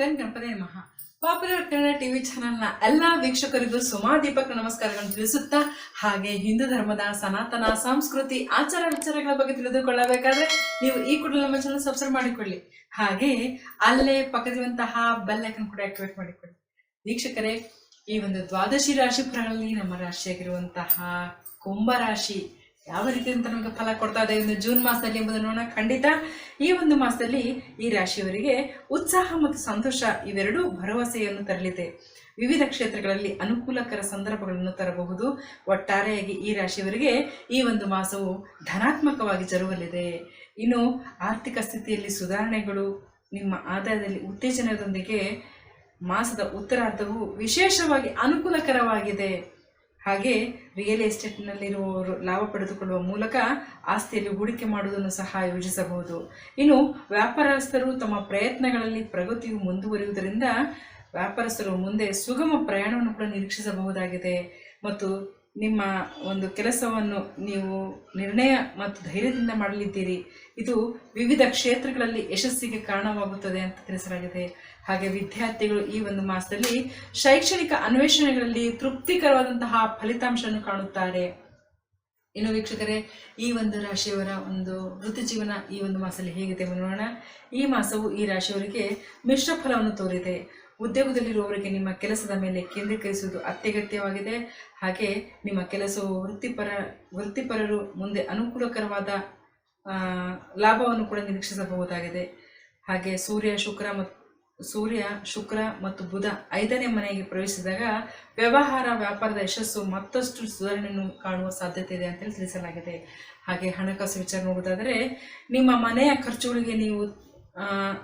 Gun Ganapati ನಮಃ. Popular Kannada TV ಚಾನೆಲ್ನ ಎಲ್ಲ ವೀಕ್ಷಕರಿಗೂ ಸುಮಾ, ದೀಪಕ್ ನಮಸ್ಕಾರಗಳನ್ನು ತಿಳಿಸುತ್ತಾ, ಹಾಗೆ ಹಿಂದೂ ಧರ್ಮದ ಸನಾತನ, ಸಂಸ್ಕೃತಿ, ಆಚಾರ ವಿಚಾರಗಳ ಬಗ್ಗೆ ತಿಳಿದುಕೊಳ್ಳಬೇಕಾದ್ರೆ ನೀವು ಈ ಕೂಡಲೇ ನಮ್ಮ ಚಾನಲ್ ಸಬ್ಸ್ಕ್ರೈಬ್ ಮಾಡಿಕೊಳ್ಳಿ. ಹಾಗೆ ಅಲ್ಲೇ ಪಕ್ಕದಿರುವಂತಹ ಬೆಲ್ ಐಕನ್ ಕೂಡ ಆಕ್ಟಿವೇಟ್ ಮಾಡಿಕೊಳ್ಳಿ. ವೀಕ್ಷಕರೇ, ಈ ಒಂದು ದ್ವಾದಶಿ ರಾಶಿ ಫಲಗಳಲ್ಲಿ ನಮ್ಮ ರಾಶಿಯಾಗಿರುವಂತಹ ಕುಂಭರಾಶಿ ಯಾವ ರೀತಿ ಅಂತ ನಮಗೆ ಫಲ ಕೊಡ್ತಾ ಇದೆ ಒಂದು ಜೂನ್ ಮಾಸದಲ್ಲಿ ಎಂಬುದನ್ನು ನೋಡೋಣ. ಖಂಡಿತ ಈ ಒಂದು ಮಾಸದಲ್ಲಿ ಈ ರಾಶಿಯವರಿಗೆ ಉತ್ಸಾಹ ಮತ್ತು ಸಂತೋಷ ಇವೆರಡೂ ಭರವಸೆಯನ್ನು ತರಲಿದೆ. ವಿವಿಧ ಕ್ಷೇತ್ರಗಳಲ್ಲಿ ಅನುಕೂಲಕರ ಸಂದರ್ಭಗಳನ್ನು ತರಬಹುದು. ಒಟ್ಟಾರೆಯಾಗಿ ಈ ರಾಶಿಯವರಿಗೆ ಈ ಒಂದು ಮಾಸವು ಧನಾತ್ಮಕವಾಗಿ ಜರುಗಲಿದೆ. ಇನ್ನು ಆರ್ಥಿಕ ಸ್ಥಿತಿಯಲ್ಲಿ ಸುಧಾರಣೆಗಳು, ನಿಮ್ಮ ಆದಾಯದಲ್ಲಿ ಉತ್ತೇಜನದೊಂದಿಗೆ ಮಾಸದ ಉತ್ತರಾರ್ಧವು ವಿಶೇಷವಾಗಿ ಅನುಕೂಲಕರವಾಗಿದೆ. ಹಾಗೆ ರಿಯಲ್ ಎಸ್ಟೇಟ್ನಲ್ಲಿರುವವರು ಲಾಭ ಪಡೆದುಕೊಳ್ಳುವ ಮೂಲಕ ಆಸ್ತಿಯಲ್ಲಿ ಹೂಡಿಕೆ ಮಾಡುವುದನ್ನು ಸಹ ಯೋಜಿಸಬಹುದು. ಇನ್ನು ವ್ಯಾಪಾರಸ್ಥರು ತಮ್ಮ ಪ್ರಯತ್ನಗಳಲ್ಲಿ ಪ್ರಗತಿಯು ಮುಂದುವರಿಯುವುದರಿಂದ ವ್ಯಾಪಾರಸ್ಥರು ಮುಂದೆ ಸುಗಮ ಪ್ರಯಾಣವನ್ನು ಕೂಡ ನಿರೀಕ್ಷಿಸಬಹುದಾಗಿದೆ. ಮತ್ತು ನಿಮ್ಮ ಒಂದು ಕೆಲಸವನ್ನು ನೀವು ನಿರ್ಣಯ ಮತ್ತು ಧೈರ್ಯದಿಂದ ಮಾಡಲಿದ್ದೀರಿ. ಇದು ವಿವಿಧ ಕ್ಷೇತ್ರಗಳಲ್ಲಿ ಯಶಸ್ಸಿಗೆ ಕಾರಣವಾಗುತ್ತದೆ ಅಂತ ತಿಳಿಸಲಾಗಿದೆ. ಹಾಗೆ ವಿದ್ಯಾರ್ಥಿಗಳು ಈ ಒಂದು ಮಾಸದಲ್ಲಿ ಶೈಕ್ಷಣಿಕ ಅನ್ವೇಷಣೆಗಳಲ್ಲಿ ತೃಪ್ತಿಕರವಾದಂತಹ ಫಲಿತಾಂಶವನ್ನು ಕಾಣುತ್ತಾರೆ. ಇನ್ನು ವೀಕ್ಷಕರೇ, ಈ ಒಂದು ರಾಶಿಯವರ ಒಂದು ವೃತ್ತಿ ಜೀವನ ಈ ಒಂದು ಮಾಸದಲ್ಲಿ ಹೇಗಿದೆ ನೋಡೋಣ. ಈ ಮಾಸವು ಈ ರಾಶಿಯವರಿಗೆ ಮಿಶ್ರ ಫಲವನ್ನು ತೋರಿದೆ. ಉದ್ಯೋಗದಲ್ಲಿರುವವರಿಗೆ ನಿಮ್ಮ ಕೆಲಸದ ಮೇಲೆ ಕೇಂದ್ರೀಕರಿಸುವುದು ಅತ್ಯಗತ್ಯವಾಗಿದೆ. ಹಾಗೆ ನಿಮ್ಮ ಕೆಲಸವು ವೃತ್ತಿಪರ, ವೃತ್ತಿಪರರು ಮುಂದೆ ಅನುಕೂಲಕರವಾದ ಲಾಭವನ್ನು ಕೂಡ ನಿರೀಕ್ಷಿಸಬಹುದಾಗಿದೆ. ಹಾಗೆ ಸೂರ್ಯ, ಶುಕ್ರ ಮತ್ತು ಸೂರ್ಯ, ಶುಕ್ರ ಮತ್ತು ಬುಧ ಐದನೇ ಮನೆಗೆ ಪ್ರವೇಶಿಸಿದಾಗ ವ್ಯವಹಾರ, ವ್ಯಾಪಾರದ ಯಶಸ್ಸು ಮತ್ತಷ್ಟು ಸುಧಾರಣೆಯನ್ನು ಕಾಣುವ ಸಾಧ್ಯತೆ ಇದೆ ಅಂತೇಳಿ ತಿಳಿಸಲಾಗಿದೆ. ಹಾಗೆ ಹಣಕಾಸು ವಿಚಾರ ನೋಡುವುದಾದರೆ ನಿಮ್ಮ ಮನೆಯ ಖರ್ಚುಗಳಿಗೆ ನೀವು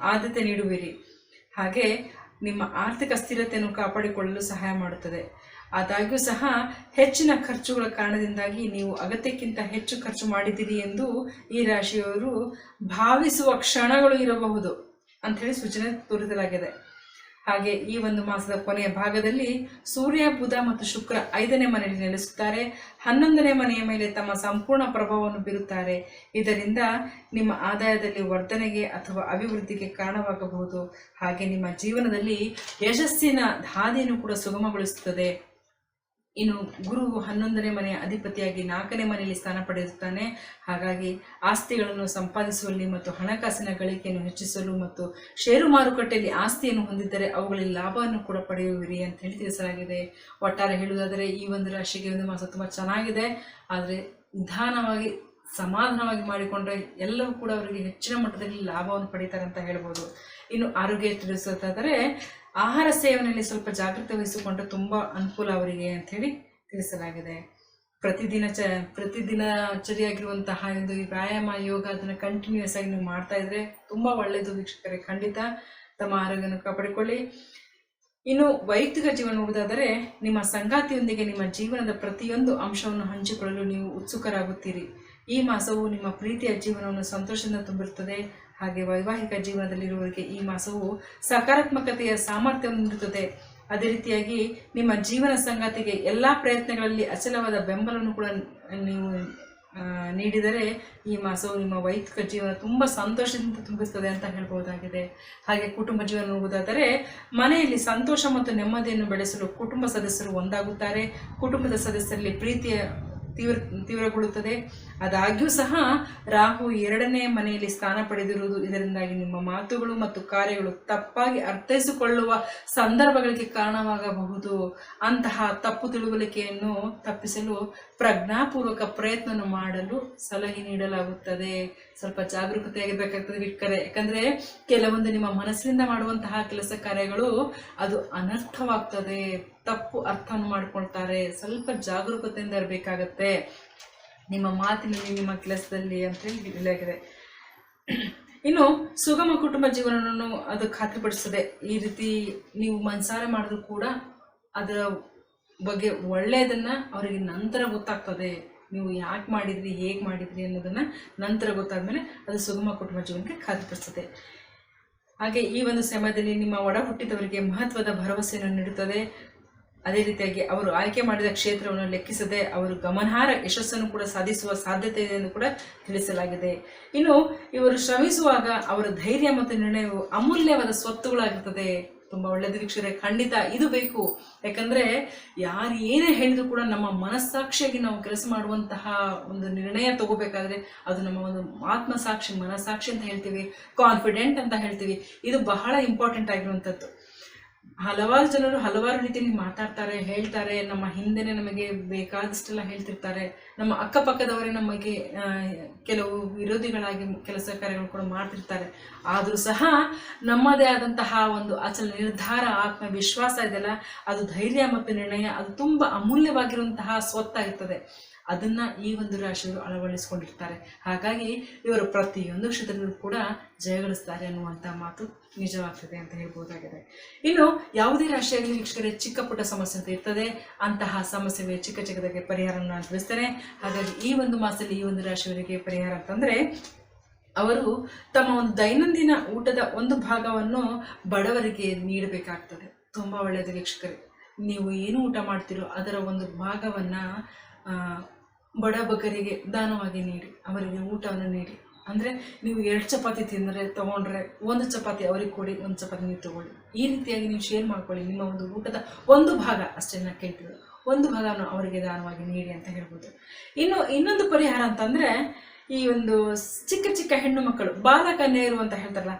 ಆದ್ಯತೆ ನೀಡುವಿರಿ. ಹಾಗೆ ನಿಮ್ಮ ಆರ್ಥಿಕ ಸ್ಥಿರತೆಯನ್ನು ಕಾಪಾಡಿಕೊಳ್ಳಲು ಸಹಾಯ ಮಾಡುತ್ತದೆ. ಆದಾಗ್ಯೂ ಸಹ ಹೆಚ್ಚಿನ ಖರ್ಚುಗಳ ಕಾರಣದಿಂದಾಗಿ ನೀವು ಅಗತ್ಯಕ್ಕಿಂತ ಹೆಚ್ಚು ಖರ್ಚು ಮಾಡಿದ್ದೀರಿ ಎಂದು ಈ ರಾಶಿಯವರು ಭಾವಿಸುವ ಕ್ಷಣಗಳು ಇರಬಹುದು ಅಂಥೇಳಿ ಸೂಚನೆ ತೋರಿಸಲಾಗಿದೆ. ಹಾಗೆ ಈ ಒಂದು ಮಾಸದ ಕೊನೆಯ ಭಾಗದಲ್ಲಿ ಸೂರ್ಯ, ಬುಧ ಮತ್ತು ಶುಕ್ರ ಐದನೇ ಮನೆಯಲ್ಲಿ ನೆಲೆಸುತ್ತಾರೆ. ಹನ್ನೊಂದನೇ ಮನೆಯ ಮೇಲೆ ತಮ್ಮ ಸಂಪೂರ್ಣ ಪ್ರಭಾವವನ್ನು ಬೀರುತ್ತಾರೆ. ಇದರಿಂದ ನಿಮ್ಮ ಆದಾಯದಲ್ಲಿ ವರ್ಧನೆಗೆ ಅಥವಾ ಅಭಿವೃದ್ಧಿಗೆ ಕಾರಣವಾಗಬಹುದು. ಹಾಗೆ ನಿಮ್ಮ ಜೀವನದಲ್ಲಿ ಯಶಸ್ಸಿನ ಹಾದಿಯನ್ನು ಕೂಡ ಸುಗಮಗೊಳಿಸುತ್ತದೆ. ಇನ್ನು ಗುರು ಹನ್ನೊಂದನೇ ಮನೆಯ ಅಧಿಪತಿಯಾಗಿ ನಾಲ್ಕನೇ ಮನೆಯಲ್ಲಿ ಸ್ಥಾನ ಪಡೆಯುತ್ತಾನೆ. ಹಾಗಾಗಿ ಆಸ್ತಿಗಳನ್ನು ಸಂಪಾದಿಸುವಲ್ಲಿ ಮತ್ತು ಹಣಕಾಸಿನ ಗಳಿಕೆಯನ್ನು ಹೆಚ್ಚಿಸಲು ಮತ್ತು ಷೇರು ಮಾರುಕಟ್ಟೆಯಲ್ಲಿ ಆಸ್ತಿಯನ್ನು ಹೊಂದಿದ್ದರೆ ಅವುಗಳಲ್ಲಿ ಲಾಭವನ್ನು ಕೂಡ ಪಡೆಯುವಿರಿ ಅಂತ ಹೇಳಿ ತಿಳಿಸಲಾಗಿದೆ. ಒಟ್ಟಾರೆ ಹೇಳುವುದಾದರೆ ಈ ಒಂದು ರಾಶಿಗೆ ಒಂದು ಮಾಸ ತುಂಬ ಚೆನ್ನಾಗಿದೆ. ಆದರೆ ನಿಧಾನವಾಗಿ, ಸಮಾಧಾನವಾಗಿ ಮಾಡಿಕೊಂಡ್ರೆ ಎಲ್ಲವೂ ಕೂಡ ಅವರಿಗೆ ಹೆಚ್ಚಿನ ಮಟ್ಟದಲ್ಲಿ ಲಾಭವನ್ನು ಪಡೀತಾರೆ ಅಂತ ಹೇಳ್ಬೋದು. ಇನ್ನು ಆರೋಗ್ಯ ತಿಳಿಸೋದಾದರೆ ಆಹಾರ ಸೇವನೆಯಲ್ಲಿ ಸ್ವಲ್ಪ ಜಾಗ್ರತೆ ವಹಿಸಿಕೊಂಡ್ರೆ ತುಂಬ ಅನುಕೂಲ ಅವರಿಗೆ ಅಂಥೇಳಿ ತಿಳಿಸಲಾಗಿದೆ. ಪ್ರತಿದಿನ ಚ, ಪ್ರತಿದಿನ ಚರಿಯಾಗಿರುವಂತಹ ಒಂದು ಈ ವ್ಯಾಯಾಮ, ಯೋಗ ಅದನ್ನು ಕಂಟಿನ್ಯೂಸ್ ಆಗಿ ನೀವು ಮಾಡ್ತಾ ಇದ್ರೆ ತುಂಬ ಒಳ್ಳೆಯದು ವೀಕ್ಷಕರೇ. ಖಂಡಿತ ತಮ್ಮ ಆರೋಗ್ಯವನ್ನು ಕಾಪಾಡಿಕೊಳ್ಳಿ. ಇನ್ನು ವೈಯಕ್ತಿಕ ಜೀವನ ನೋಡೋದಾದರೆ ನಿಮ್ಮ ಸಂಗಾತಿಯೊಂದಿಗೆ ನಿಮ್ಮ ಜೀವನದ ಪ್ರತಿಯೊಂದು ಅಂಶವನ್ನು ಹಂಚಿಕೊಳ್ಳಲು ನೀವು ಉತ್ಸುಕರಾಗುತ್ತೀರಿ. ಈ ಮಾಸವು ನಿಮ್ಮ ಪ್ರೀತಿಯ ಜೀವನವನ್ನು ಸಂತೋಷದಿಂದ ತುಂಬಿರುತ್ತದೆ. ಹಾಗೆ ವೈವಾಹಿಕ ಜೀವನದಲ್ಲಿರುವವರಿಗೆ ಈ ಮಾಸವು ಸಕಾರಾತ್ಮಕತೆಯ ಸಾಮರ್ಥ್ಯವನ್ನು ನೀಡುತ್ತದೆ. ಅದೇ ರೀತಿಯಾಗಿ ನಿಮ್ಮ ಜೀವನ ಸಂಗಾತಿಗೆ ಎಲ್ಲ ಪ್ರಯತ್ನಗಳಲ್ಲಿ ಅಚಲವಾದ ಬೆಂಬಲವನ್ನು ಕೂಡ ನೀವು ನೀಡಿದರೆ ಈ ಮಾಸವು ನಿಮ್ಮ ವೈಯಕ್ತಿಕ ಜೀವನ ತುಂಬ ಸಂತೋಷದಿಂದ ತುಂಬಿಸ್ತದೆ ಅಂತ ಹೇಳ್ಬೋದಾಗಿದೆ. ಹಾಗೆ ಕುಟುಂಬ ಜೀವನ ನೋಡುವುದಾದರೆ ಮನೆಯಲ್ಲಿ ಸಂತೋಷ ಮತ್ತು ನೆಮ್ಮದಿಯನ್ನು ಬೆಳೆಸಲು ಕುಟುಂಬ ಸದಸ್ಯರು ಒಂದಾಗುತ್ತಾರೆ. ಕುಟುಂಬದ ಸದಸ್ಯರಲ್ಲಿ ಪ್ರೀತಿಯ ತೀವ್ರ, ತೀವ್ರಗೊಳ್ಳುತ್ತದೆ. ಆದಾಗ್ಯೂ ಸಹ ರಾಹು ಎರಡನೇ ಮನೆಯಲ್ಲಿ ಸ್ಥಾನ ಪಡೆದಿರುವುದು ಇದರಿಂದಾಗಿ ನಿಮ್ಮ ಮಾತುಗಳು ಮತ್ತು ಕಾರ್ಯಗಳು ತಪ್ಪಾಗಿ ಅರ್ಥೈಸಿಕೊಳ್ಳುವ ಸಂದರ್ಭಗಳಿಗೆ ಕಾರಣವಾಗಬಹುದು. ಅಂತಹ ತಪ್ಪು ತಿಳುವಳಿಕೆಯನ್ನು ತಪ್ಪಿಸಲು ಪ್ರಜ್ಞಾಪೂರ್ವಕ ಪ್ರಯತ್ನ ಮಾಡಲು ಸಲಹೆ ನೀಡಲಾಗುತ್ತದೆ. ಸ್ವಲ್ಪ ಜಾಗರೂಕತೆಯಾಗಿರ್ಬೇಕಾಗ್ತದೆ ವಿಟ್ಕರೆ ಯಾಕಂದ್ರೆ ಕೆಲವೊಂದು ನಿಮ್ಮ ಮನಸ್ಸಿನಿಂದ ಮಾಡುವಂತಹ ಕೆಲಸ ಕಾರ್ಯಗಳು ಅದು ಅನರ್ಥವಾಗ್ತದೆ, ತಪ್ಪು ಅರ್ಥ ಮಾಡ್ಕೊಳ್ತಾರೆ, ಸ್ವಲ್ಪ ಜಾಗರೂಕತೆಯಿಂದ ಇರಬೇಕಾಗತ್ತೆ. ನಿಮ್ಮ ಮಾತಿನಲ್ಲಿ, ನಿಮ್ಮ ಕೆಲಸದಲ್ಲಿ ಅಂತೇಳಿ ಹೇಳಲಾಗಿದೆ ಇನ್ನು ಸುಗಮ ಕುಟುಂಬ ಜೀವನವನ್ನು ಅದು ಖಾತ್ರಿಪಡಿಸ್ತದೆ. ಈ ರೀತಿ ನೀವು ಮನಸಾರ ಮಾಡಿದ್ರು ಕೂಡ ಅದರ ಬಗ್ಗೆ ಒಳ್ಳೆಯದನ್ನ ಅವರಿಗೆ ನಂತರ ಗೊತ್ತಾಗ್ತದೆ. ನೀವು ಯಾಕೆ ಮಾಡಿದ್ರಿ, ಹೇಗೆ ಮಾಡಿದ್ರಿ ಅನ್ನೋದನ್ನ ನಂತರ ಗೊತ್ತಾದಮೇಲೆ ಅದು ಸುಗಮ ಕುಟುಂಬ ಜೀವನಕ್ಕೆ ಖಾತ್ರಿಪಡಿಸುತ್ತೆ. ಹಾಗೆ ಈ ಒಂದು ಸಮಯದಲ್ಲಿ ನಿಮ್ಮ ಒಡ ಹುಟ್ಟಿದವರಿಗೆ ಮಹತ್ವದ ಭರವಸೆಯನ್ನು ನೀಡುತ್ತದೆ. ಅದೇ ರೀತಿಯಾಗಿ ಅವರು ಆಯ್ಕೆ ಮಾಡಿದ ಕ್ಷೇತ್ರವನ್ನು ಲೆಕ್ಕಿಸದೆ ಅವರು ಗಮನಾರ್ಹ ಯಶಸ್ಸನ್ನು ಕೂಡ ಸಾಧಿಸುವ ಸಾಧ್ಯತೆ ಇದೆ ಎಂದು ಕೂಡ ತಿಳಿಸಲಾಗಿದೆ. ಇನ್ನು ಇವರು ಶ್ರಮಿಸುವಾಗ ಅವರ ಧೈರ್ಯ ಮತ್ತು ನಿರ್ಣಯವು ಅಮೂಲ್ಯವಾದ ಸ್ವತ್ತುಗಳಾಗಿರ್ತದೆ. ತುಂಬಾ ಒಳ್ಳೆಯದು ವೀಕ್ಷರೇ ಖಂಡಿತ ಇದು ಬೇಕು. ಯಾಕಂದ್ರೆ ಯಾರು ಏನೇ ಹೇಳಿದ್ರು ಕೂಡ ನಮ್ಮ ಮನಸ್ಸಾಕ್ಷಿಯಾಗಿ ನಾವು ಕೆಲಸ ಮಾಡುವಂತಹ ಒಂದು ನಿರ್ಣಯ ತಗೋಬೇಕಾದ್ರೆ ಅದು ನಮ್ಮ ಒಂದು ಆತ್ಮಸಾಕ್ಷಿ, ಮನಸ್ಸಾಕ್ಷಿ ಅಂತ ಹೇಳ್ತೀವಿ. ಕಾನ್ಫಿಡೆಂಟ್ ಅಂತ ಹೇಳ್ತೀವಿ. ಇದು ಬಹಳ ಇಂಪಾರ್ಟೆಂಟ್ ಆಗಿರುವಂಥದ್ದು. ಹಲವಾರು ಜನರು ಹಲವಾರು ರೀತಿಯಲ್ಲಿ ಮಾತಾಡ್ತಾರೆ, ಹೇಳ್ತಾರೆ, ನಮ್ಮ ಹಿಂದೆನೆ ನಮಗೆ ಬೇಕಾದಷ್ಟೆಲ್ಲ ಹೇಳ್ತಿರ್ತಾರೆ. ನಮ್ಮ ಅಕ್ಕಪಕ್ಕದವರೇ ನಮಗೆ ಕೆಲವು ವಿರೋಧಿಗಳಾಗಿ ಕೆಲಸ ಕಾರ್ಯಗಳು ಕೂಡ ಮಾಡ್ತಿರ್ತಾರೆ. ಆದರೂ ಸಹ ನಮ್ಮದೇ ಆದಂತಹ ಒಂದು ಅಚಲ ನಿರ್ಧಾರ, ಆತ್ಮವಿಶ್ವಾಸ ಇದೆಯಲ್ಲ ಅದು ಧೈರ್ಯ ಮತ್ತು ನಿರ್ಣಯ, ಅದು ತುಂಬ ಅಮೂಲ್ಯವಾಗಿರುವಂತಹ ಸ್ವತ್ತಾಗಿರ್ತದೆ. ಅದನ್ನ ಈ ಒಂದು ರಾಶಿಯವರು ಅಳವಡಿಸಿಕೊಂಡಿರ್ತಾರೆ. ಹಾಗಾಗಿ ಇವರು ಪ್ರತಿಯೊಂದು ಕ್ಷೇತ್ರದಲ್ಲೂ ಕೂಡ ಜಯಗಳಿಸ್ತಾರೆ ಅನ್ನುವಂಥ ಮಾತು ನಿಜವಾಗ್ತದೆ ಅಂತ ಹೇಳ್ಬೋದಾಗಿದೆ. ಇನ್ನು ಯಾವುದೇ ರಾಶಿಯಾಗಲಿ ವೀಕ್ಷಕರೇ ಚಿಕ್ಕ ಪುಟ್ಟ ಸಮಸ್ಯೆ ಅಂತ ಇರ್ತದೆ, ಅಂತಹ ಸಮಸ್ಯೆಗೆ ಚಿಕ್ಕ ಚಿಕ್ಕದಾಗಿ ಪರಿಹಾರವನ್ನು ನಾನು ಹಾಗಾಗಿ ಈ ಒಂದು ಮಾಸದಲ್ಲಿ ಈ ಒಂದು ರಾಶಿಯವರಿಗೆ ಪರಿಹಾರ ಅಂತಂದರೆ ಅವರು ತಮ್ಮ ಒಂದು ದೈನಂದಿನ ಊಟದ ಒಂದು ಭಾಗವನ್ನು ಬಡವರಿಗೆ ನೀಡಬೇಕಾಗ್ತದೆ. ತುಂಬ ಒಳ್ಳೆಯದು ವೀಕ್ಷಕರೇ. ನೀವು ಏನು ಊಟ ಮಾಡ್ತೀರೋ ಅದರ ಒಂದು ಭಾಗವನ್ನು ಬಡ ಬಗ್ಗರಿಗೆ ದಾನವಾಗಿ ನೀಡಿ, ಅವರಿಗೆ ಊಟವನ್ನು ನೀಡಿ. ಅಂದರೆ ನೀವು ಎರಡು ಚಪಾತಿ ತಿಂದರೆ ತೊಗೊಂಡ್ರೆ ಒಂದು ಚಪಾತಿ ಅವ್ರಿಗೆ ಕೊಡಿ, ಒಂದು ಚಪಾತಿ ನೀವು ತೊಗೊಳ್ಳಿ. ಈ ರೀತಿಯಾಗಿ ನೀವು ಶೇರ್ ಮಾಡ್ಕೊಳ್ಳಿ. ನಿಮ್ಮ ಒಂದು ಊಟದ ಒಂದು ಭಾಗ ಅಷ್ಟೇ ನಾನು ಕೇಳ್ತಿದ್ದು ಒಂದು ಭಾಗನ ಅವರಿಗೆ ದಾನವಾಗಿ ನೀಡಿ ಅಂತ ಹೇಳ್ಬೋದು. ಇನ್ನು ಇನ್ನೊಂದು ಪರಿಹಾರ ಅಂತಂದರೆ ಈ ಒಂದು ಚಿಕ್ಕ ಚಿಕ್ಕ ಹೆಣ್ಣು ಮಕ್ಕಳು ಬಾಲಕನ್ಯರು ಅಂತ ಹೇಳ್ತಾರಲ್ಲ,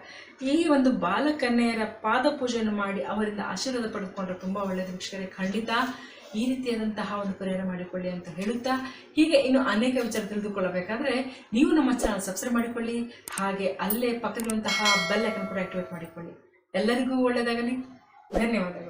ಈ ಒಂದು ಬಾಲಕನ್ಯರ ಪಾದ ಪೂಜೆಯನ್ನು ಮಾಡಿ ಅವರಿಂದ ಆಶೀರ್ವಾದ ಪಡೆದುಕೊಂಡ್ರೆ ತುಂಬ ಒಳ್ಳೆಯದು ವೀಕ್ಷಕರೇ, ಖಂಡಿತ ಈ ರೀತಿಯಾದಂತಹ ಒಂದು ಪರಿಹಾರ ಮಾಡಿಕೊಳ್ಳಿ ಅಂತ ಹೇಳುತ್ತಾ, ಹೀಗೆ ಇನ್ನು ಅನೇಕ ವಿಚಾರ ತಿಳಿದುಕೊಳ್ಳಬೇಕಾದ್ರೆ ನೀವು ನಮ್ಮ ಚಾನಲ್ ಸಬ್ಸ್ಕ್ರೈಬ್ ಮಾಡಿಕೊಳ್ಳಿ, ಹಾಗೆ ಅಲ್ಲೇ ಪಕ್ಕದಲ್ಲಿರುವಂತಹ ಬೆಲ್ ಐಕನ್ ಕೂಡ ಆಕ್ಟಿವೇಟ್ ಮಾಡಿಕೊಳ್ಳಿ. ಎಲ್ಲರಿಗೂ ಒಳ್ಳೆಯದಾಗಲಿ. ಧನ್ಯವಾದಗಳು.